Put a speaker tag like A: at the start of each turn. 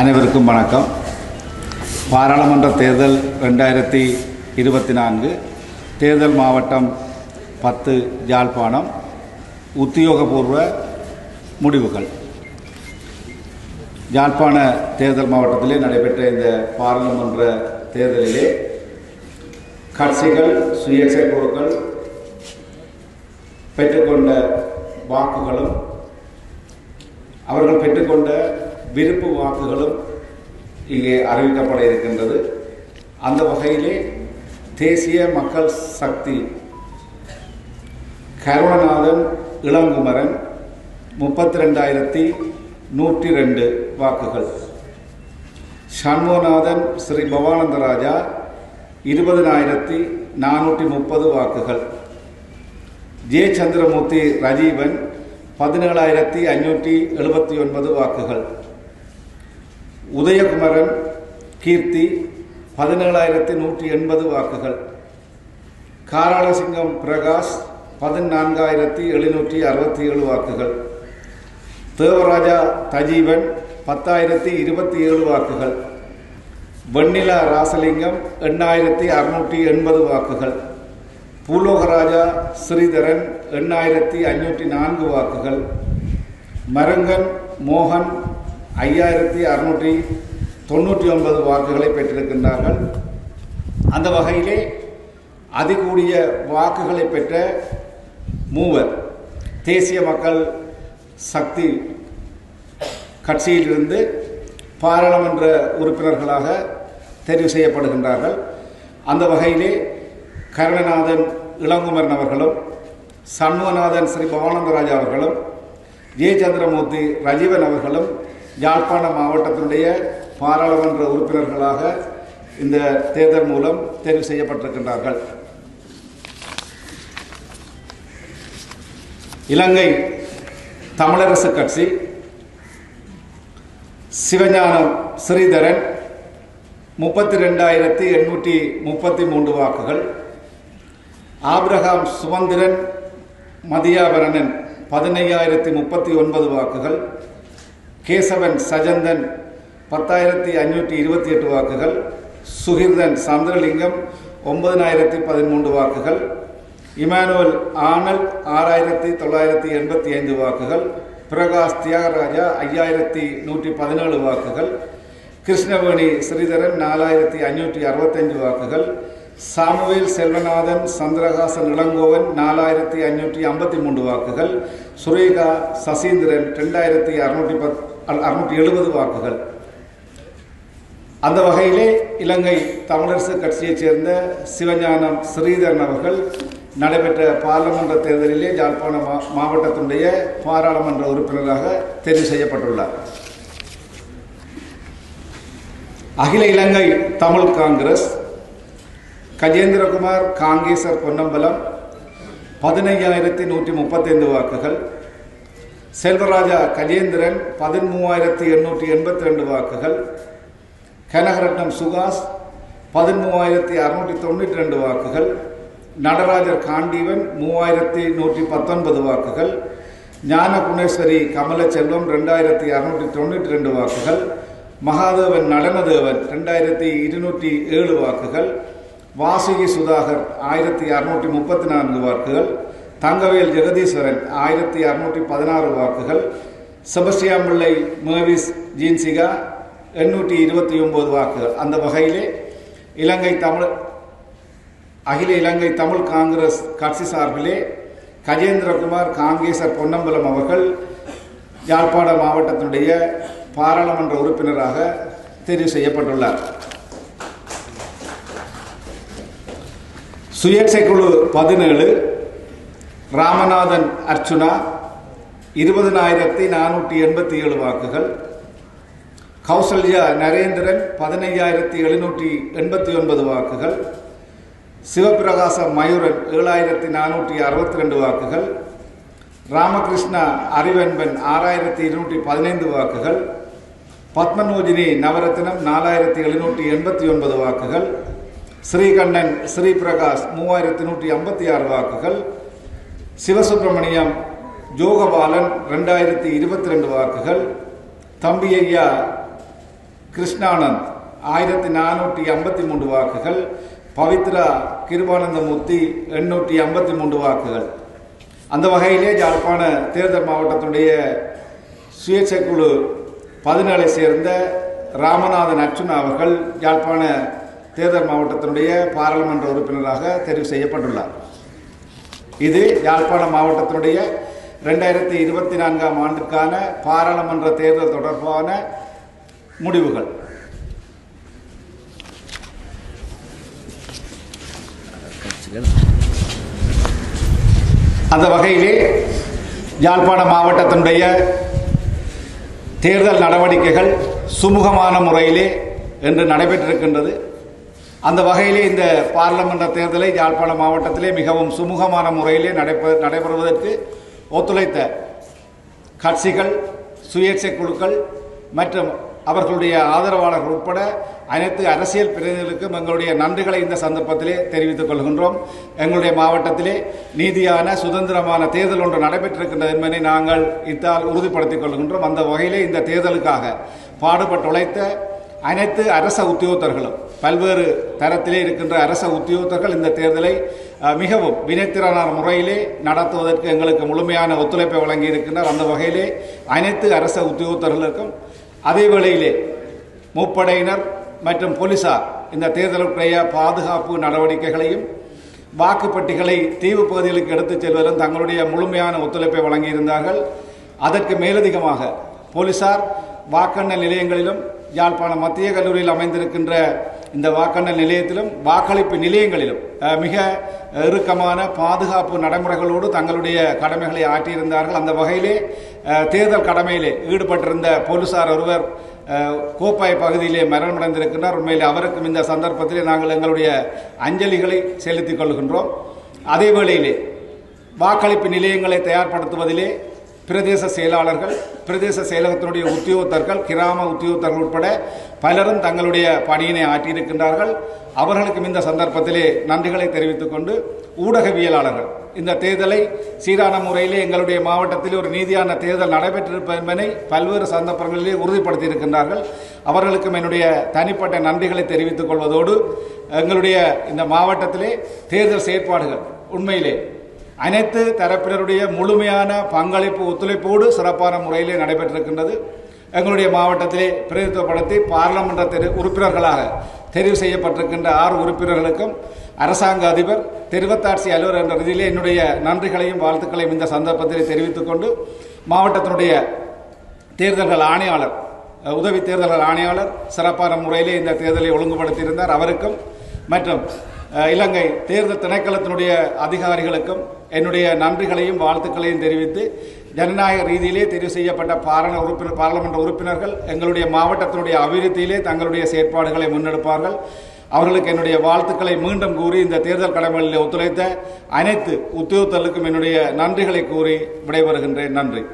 A: அனைவருக்கும் வணக்கம். பாராளுமன்ற தேர்தல் ரெண்டாயிரத்தி இருபத்தி நான்கு தேர்தல் மாவட்டம் பத்து யாழ்ப்பாணம் உத்தியோகபூர்வ முடிவுகள். யாழ்ப்பாண தேர்தல் மாவட்டத்திலே நடைபெற்ற இந்த பாராளுமன்ற தேர்தலிலே கட்சிகள் சுயேட்சை குழுக்கள் பெற்றுக்கொண்ட வாக்குகளும் அவர்கள் பெற்றுக்கொண்ட விருப்பு வாக்குகளும் இங்கே அறிவிக்கப்பட இருக்கின்றது. அந்த வகையிலே தேசிய மக்கள் சக்தி கருணநாதன் இளங்குமரன் முப்பத்தி ரெண்டாயிரத்தி நூற்றி ரெண்டு வாக்குகள். சண்முகநாதன் ஸ்ரீ பவானந்தராஜா இருபதனாயிரத்தி நானூற்றி முப்பது வாக்குகள். ஜே சந்திரமூர்த்தி ரஜீவன் பதினேழாயிரத்தி ஐநூற்றி எழுபத்தி ஒன்பது வாக்குகள். உதயகுமரன் கீர்த்தி பதினேழாயிரத்தி நூற்றி எண்பது வாக்குகள். காராளசிங்கம் பிரகாஷ் பதினான்காயிரத்தி எழுநூற்றி அறுபத்தி ஏழு வாக்குகள். தேவராஜா தஜீவன் பத்தாயிரத்தி இருபத்தி ஏழு வாக்குகள். வெண்ணிலா ராசலிங்கம் எண்ணாயிரத்தி அறுநூற்றி எண்பது வாக்குகள். பூலோகராஜா ஸ்ரீதரன் எண்ணாயிரத்தி ஐநூற்றி நான்கு வாக்குகள். மரங்கன் மோகன் ஐயாயிரத்தி அறுநூற்றி தொண்ணூற்றி ஒன்பது வாக்குகளை பெற்றிருக்கின்றார்கள். அந்த வகையிலே அதிகூடிய வாக்குகளை பெற்ற மூவர் தேசிய மக்கள் சக்தி கட்சியிலிருந்து பாராளுமன்ற உறுப்பினர்களாக தெரிவு செய்யப்படுகின்றார்கள். அந்த வகையிலே கருணநாதன் இளங்குமரன் அவர்களும் சண்முகநாதன் ஸ்ரீ பவானந்தராஜா அவர்களும் ஜே. சந்திரமூர்த்தி ரஜீவன் அவர்களும் யாழ்ப்பாண மாவட்டத்தினுடைய பாராளுமன்ற உறுப்பினர்களாக இந்த தேர்தல் மூலம் தெரிவு செய்யப்பட்டிருக்கின்றார்கள். இலங்கை தமிழரசு கட்சி சிவஞானம் ஸ்ரீதரன் முப்பத்தி ரெண்டாயிரத்தி எண்ணூற்றி முப்பத்தி மூன்று வாக்குகள் ஆப்ரஹாம் சுமந்திரன் மதியாபரணன் பதினையாயிரத்தி முப்பத்தி ஒன்பது வாக்குகள் கேசவன் சஜந்தன் பத்தாயிரத்தி ஐநூற்றி இருபத்தி எட்டு வாக்குகள். சுகிர்தன் சந்திரலிங்கம் ஒன்பதனாயிரத்தி பதிமூன்று வாக்குகள். இமானுவல் ஆனல் ஆறாயிரத்தி தொள்ளாயிரத்தி எண்பத்தி ஐந்து வாக்குகள். பிரகாஷ் தியாகராஜா ஐயாயிரத்தி நூற்றி பதினேழு வாக்குகள். கிருஷ்ணவேணி ஸ்ரீதரன் நாலாயிரத்தி ஐநூற்றி அறுபத்தஞ்சு வாக்குகள். சாமுவேல் செல்வநாதன் சந்திரகாசன் இளங்கோவன் நாலாயிரத்தி ஐநூற்றி ஐம்பத்தி மூன்று வாக்குகள். சுரேகா சசீந்திரன் ரெண்டாயிரத்தி அறுநூற்றி பத் அறுநூற்றி எழுபது வாக்குகள். அந்த வகையிலே இலங்கை தமிழரசு கட்சியைச் சேர்ந்த சிவஞானம் ஸ்ரீதரன் அவர்கள் நடைபெற்ற பாராளுமன்ற தேர்தலிலே யாழ்ப்பாண மா மாவட்டத்தினுடைய பாராளுமன்ற உறுப்பினராக தெரிவு செய்யப்பட்டுள்ளார். அகில இலங்கை தமிழ் காங்கிரஸ் கஜேந்திரகுமார் காங்கேசர் பொன்னம்பலம் பதினைஞ்சாயிரத்தி நூற்றி முப்பத்தைந்து வாக்குகள் செல்வராஜா கஜேந்திரன் பதிமூவாயிரத்தி எண்ணூற்றி எண்பத்தி ரெண்டு வாக்குகள் கனகரட்னம் சுகாஸ் பதிமூவாயிரத்தி அறுநூற்றி தொண்ணூற்றி ரெண்டு வாக்குகள் நடராஜர் காண்டீவன் மூவாயிரத்தி நூற்றி பத்தொன்பது வாக்குகள் ஞான குணேஸ்வரி கமலச்செல்வம் ரெண்டாயிரத்தி அறுநூற்றி தொண்ணூற்றி ரெண்டு வாக்குகள் மகாதேவன் நடனதேவன் ரெண்டாயிரத்தி இருநூற்றி ஏழு வாக்குகள் வாசுகி சுதாகர் ஆயிரத்தி அறுநூற்றி முப்பத்தி நான்கு வாக்குகள் தங்கவேல் ஜெகதீஸ்வரன் ஆயிரத்தி அறுநூற்றி பதினாறு வாக்குகள். செபஸ்டியான் பிள்ளை மேவிஸ் ஜீன்சிகா எண்ணூற்றி இருபத்தி ஒன்பது வாக்குகள். அந்த வகையிலே இலங்கை தமிழ் அகில இலங்கை தமிழ் காங்கிரஸ் கட்சி சார்பிலே கஜேந்திரகுமார் காங்கேசர் பொன்னம்பலம் அவர்கள் யாழ்ப்பாண மாவட்டத்தினுடைய பாராளுமன்ற உறுப்பினராக தெரிவு செய்யப்பட்டுள்ளார். சுயேட்சை குழு பதினேழு ராமநாதன் அர்ச்சுனா இருபதனாயிரத்தி நானூற்றி எண்பத்தி ஏழு வாக்குகள். கௌசல்யா நரேந்திரன் பதினையாயிரத்தி எழுநூற்றி எண்பத்தி ஒன்பது வாக்குகள். சிவபிரகாச மயூரன் ஏழாயிரத்தி நானூற்றி அறுபத்தி ரெண்டு வாக்குகள். ராமகிருஷ்ணா அறிவன்பன் ஆறாயிரத்தி இருநூற்றி பதினைந்து வாக்குகள். பத்மநோஜினி நவரத்னம் நாலாயிரத்தி எழுநூற்றி எண்பத்தி ஒன்பது வாக்குகள். ஸ்ரீகண்ணன் ஸ்ரீபிரகாஷ் மூவாயிரத்தி நூற்றி ஐம்பத்தி ஆறு வாக்குகள். சிவசுப்பிரமணியம் ஜோகபாலன் ரெண்டாயிரத்தி இருபத்தி ரெண்டு வாக்குகள். தம்பி ஐயா கிருஷ்ணானந்த் ஆயிரத்தி நானூற்றி ஐம்பத்தி மூன்று வாக்குகள். பவித்ரா கிருபானந்தமூர்த்தி எண்ணூற்றி ஐம்பத்தி மூன்று வாக்குகள். அந்த வகையிலே யாழ்ப்பாண தேர்தல் மாவட்டத்தினுடைய சுயேட்சை குழு பதினேழை சேர்ந்த ராமநாதன் அர்ச்சுனா அவர்கள் யாழ்ப்பாண தேர்தல் மாவட்டத்தினுடைய பாராளுமன்ற உறுப்பினராக தெரிவு செய்யப்பட்டுள்ளார். இது யாழ்ப்பாண மாவட்டத்தினுடைய ரெண்டாயிரத்தி இருபத்தி நான்காம் ஆண்டுக்கான பாராளுமன்ற தேர்தல் தொடர்பான முடிவுகள். அந்த வகையிலே யாழ்ப்பாண மாவட்டத்தினுடைய தேர்தல் நடவடிக்கைகள் சுமூகமான முறையிலே என்று நடைபெற்றிருக்கின்றது. அந்த வகையிலே இந்த பாராளுமன்ற தேர்தலை யாழ்ப்பாண மாவட்டத்திலே மிகவும் சுமூகமான முறையிலே நடைபெ நடைபெறுவதற்கு ஒத்துழைத்த கட்சிகள் சுயேட்சை குழுக்கள் மற்றும் அவர்களுடைய ஆதரவாளர்கள் உட்பட அனைத்து அரசியல் பிரதிநிதிகளுக்கும் எங்களுடைய நன்றிகளை இந்த சந்தர்ப்பத்திலே தெரிவித்துக் கொள்கின்றோம். எங்களுடைய மாவட்டத்திலே நீதியான சுதந்திரமான தேர்தல் ஒன்று நடைபெற்றிருக்கின்றது என்பதை நாங்கள் இத்தால் உறுதிப்படுத்திக் கொள்கின்றோம். அந்த வகையிலே இந்த தேர்தலுக்காக பாடுபட்டு உழைத்த அனைத்து அரச உத்தியோகத்தர்களும் பல்வேறு தரத்திலே இருக்கின்ற அரச உத்தியோகத்தர்கள் இந்த தேர்தலை மிகவும் வினைத்திறனான முறையிலே நடத்துவதற்கு எங்களுக்கு முழுமையான ஒத்துழைப்பை வழங்கி இருக்கின்றார் அந்த வகையிலே அனைத்து அரச உத்தியோகத்தர்களுக்கும் அதே வேளையிலே முப்படையினர் மற்றும் போலீசார் இந்த தேர்தலுக்குரிய பாதுகாப்பு நடவடிக்கைகளையும் வாக்குப்பட்டிகளை தீவு பகுதிகளுக்கு எடுத்துச் செல்வதிலும் தங்களுடைய முழுமையான ஒத்துழைப்பை வழங்கியிருந்தார்கள். அதற்கு மேலதிகமாக போலீசார் வாக்கெண்ணல் நிலையங்களிலும் யாழ்ப்பாணம் மத்திய கல்லூரியில் அமைந்திருக்கின்ற இந்த வாக்கெண்ணல் நிலையத்திலும் வாக்களிப்பு நிலையங்களிலும் மிக இறுக்கமான பாதுகாப்பு நடைமுறைகளோடு தங்களுடைய கடமைகளை ஆற்றியிருந்தார்கள். அந்த வகையிலே தேர்தல் கடமையிலே ஈடுபட்டிருந்த போலீசார் ஒருவர் கோப்பாய் பகுதியிலே மரணமடைந்திருக்கின்றார் உண்மையில் அவருக்கும் இந்த சந்தர்ப்பத்திலே நாங்கள் எங்களுடைய அஞ்சலிகளை செலுத்திக் கொள்கின்றோம். அதே வேளையிலே வாக்களிப்பு நிலையங்களை தயார்படுத்துவதிலே பிரதேச செயலாளர்கள் பிரதேச செயலகத்தினுடைய உத்தியோகத்தர்கள் கிராம உத்தியோகத்தர்கள் உட்பட பலரும் தங்களுடைய பணியினை ஆற்றியிருக்கின்றார்கள். அவர்களுக்கும் இந்த சந்தர்ப்பத்திலே நன்றிகளை தெரிவித்துக் கொண்டு ஊடகவியலாளர்கள் இந்த தேர்தலை சீரான முறையிலே எங்களுடைய மாவட்டத்தில் ஒரு நீதியான தேர்தல் நடைபெற்றிருப்பது என்பதை பல்வேறு சந்தர்ப்பங்களிலே உறுதிப்படுத்தியிருக்கின்றார்கள். அவர்களுக்கும் என்னுடைய தனிப்பட்ட நன்றிகளை தெரிவித்துக் கொள்வதோடு எங்களுடைய இந்த மாவட்டத்திலே தேர்தல் செயற்பாடுகள் உண்மையிலே அனைத்து தரப்பினருடைய முழுமையான பங்களிப்பு ஒத்துழைப்போடு சிறப்பான முறையிலே நடைபெற்றிருக்கின்றது. எங்களுடைய மாவட்டத்திலே பிரதித்துவப்படுத்தி பாராளுமன்ற தெரு உறுப்பினர்களாக தெரிவு செய்யப்பட்டிருக்கின்ற ஆறு உறுப்பினர்களுக்கும் அரசாங்க அதிபர் திருவத்தாட்சி அலுவலர் என்ற ரீதியிலே என்னுடைய நன்றிகளையும் வாழ்த்துக்களையும் இந்த சந்தர்ப்பத்திலே தெரிவித்துக் கொண்டு மாவட்டத்தினுடைய தேர்தல்கள் ஆணையாளர் உதவி தேர்தல்கள் ஆணையாளர் சிறப்பான முறையிலே இந்த தேர்தலை ஒழுங்குபடுத்தியிருந்தார். அவருக்கும் மற்றும் இலங்கை தேர்தல் திணைக்களத்தினுடைய அதிகாரிகளுக்கும் என்னுடைய நன்றிகளையும் வாழ்த்துக்களையும் தெரிவித்து ஜனநாயக ரீதியிலே தெரிவு செய்யப்பட்ட பாராள உறுப்பினர் பாராளுமன்ற உறுப்பினர்கள் எங்களுடைய மாவட்டத்தினுடைய அபிவிருத்தியிலே தங்களுடைய செயற்பாடுகளை முன்னெடுப்பார்கள். அவர்களுக்கு என்னுடைய வாழ்த்துக்களை மீண்டும் கூறி இந்த தேர்தல் கடமைகளில் ஒத்துழைத்த அனைத்து உத்தியோகத்தர்களுக்கும் என்னுடைய நன்றிகளை கூறி விடைபெறுகின்றேன். நன்றி.